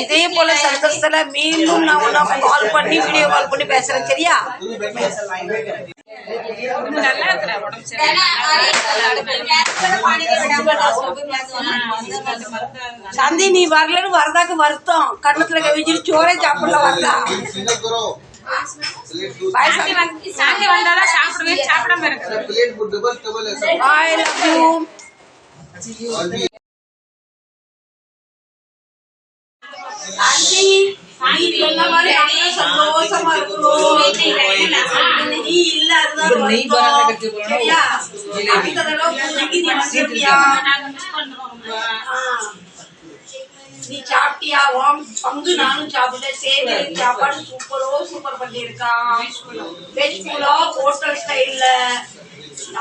இதே போல சந்தர்ப்பத்துல மீண்டும் நான் உனக்கு கால் பண்ணி வீடியோ கால் பண்ணி பேசுறேன் சரியா. சந்தி நீ வரலன்னு வரதாக்கு வருத்தம். கண்ணத்துல கவிச்சிட்டு சோறே சாப்பிடல வரதா? சாந்தி வந்து- சாந்தி வந்தாலும் சாப்பிடுவேன் சாப்பிடாம இருக்குது நீ சாப்பிட்டியா? உன் பங்கு நானும் சாப்பிட்டேன். சேவை சாப்பாடு சூப்பரோ சூப்பர் பண்ணியிருக்கான். வெஜ் புலாவ் ஹோட்டல் ஸ்டைல்ல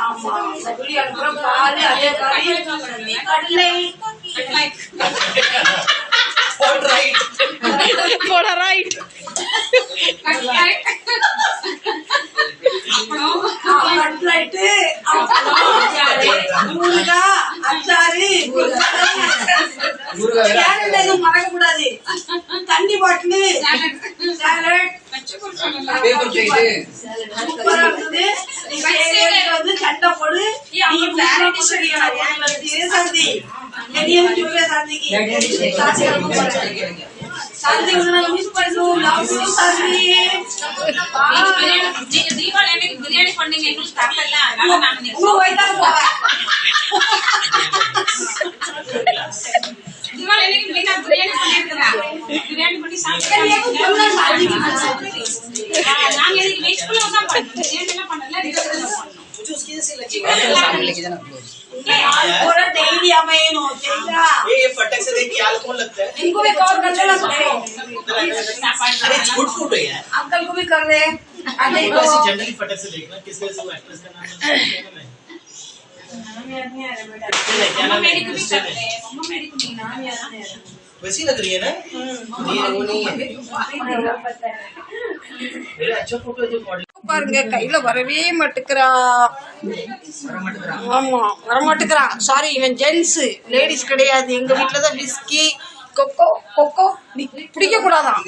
ஆமா இந்த வீடியோ அனுப்புற பாரு அதே மாதிரி கடலை. போட ரைட் கட்லைட்டு ஊறுகாய் அச்சாரு கேரட் எதுவும் மறக்க கூடாது தண்ணி பாட்டிலு சண்டை போடு நீ பேரண்ட் சாந்தி என்னையும் சொல்லுவே சாந்திக்கு சாந்தி கிளம்ப போறேன். சாந்தி உன்னை நாங்க மிஸ் பண்ணுவோம் லவ் யூ சாந்தி நீங்க பிரியாணி- நீங்க தீபாவளி அன்னைக்கு பிரியாணி பண்ணீங்க எங்களுக்கு தரல அதனால நாங்க next உங்க வயதாக போவேன் தீபாவளி அன்னைக்கு மீனா பிரியாணி பண்ணிருக்கிறேன் பிரியாணி பண்ணி சாப்பிட்டு நாங்க இதுக்கு வெஜ் புலாவ் தான் பண்ணோம் பிரியாணி எல்லாம் பண்ணல வெஜ் புலாவ் பண்ணோம் சிக்கன் எல்லாம் पूरा दही दिया मैं इन ये फटक हाँ। से देखिए आल कौन लगता है? इनको भी कॉल कर लेना अरे झूठ फूट है यार अंकल को भी कर रहे हैं। जनरली फटक से देखना किस वजह से एक्ट्रेस का नाम है मेरी को भी कर रहे हैं। मम्मा मेरी को भी नाम याद नहीं आ रहा। वैसी लग रही है ना ये वो नहीं है मेरा अच्छा फोटो है जो मॉडल பாருங்க கையில வரவே மாட்டுக்கிறா ஆமா வர மாட்டுக்கிறான் சாரி இவன் ஜென்ஸ் லேடிஸ் கிடையாது எங்க வீட்டுல தான் விஸ்கி கொக்கோ கொக்கோ நீ பிடிக்க கூடாதான்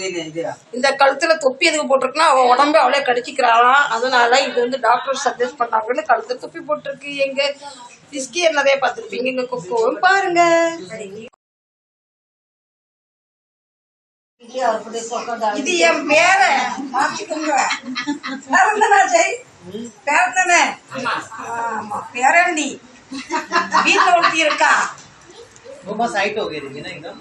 இந்த கழுத்துல தொப்பி எதுக்கு போட்டிருக்குன்னா அவ உடம்பு அவளே கடிச்சிக்கிறாளாம் அதனால இது வந்து டாக்டர் சஜஸ்ட் பண்ணாங்கன்னு கழுத்துல தொப்பி போட்டிருக்கு எங்க விஸ்கி என்னதே பார்த்துருப்பீங்க எங்க கொக்கோவும் பாருங்க ఇది ఏం పేరే మార్చుకుందా పేరుందనా జై పేరుందనే పేరండి బీతో తీరక वो बस हाइट हो गई थी ना एकदम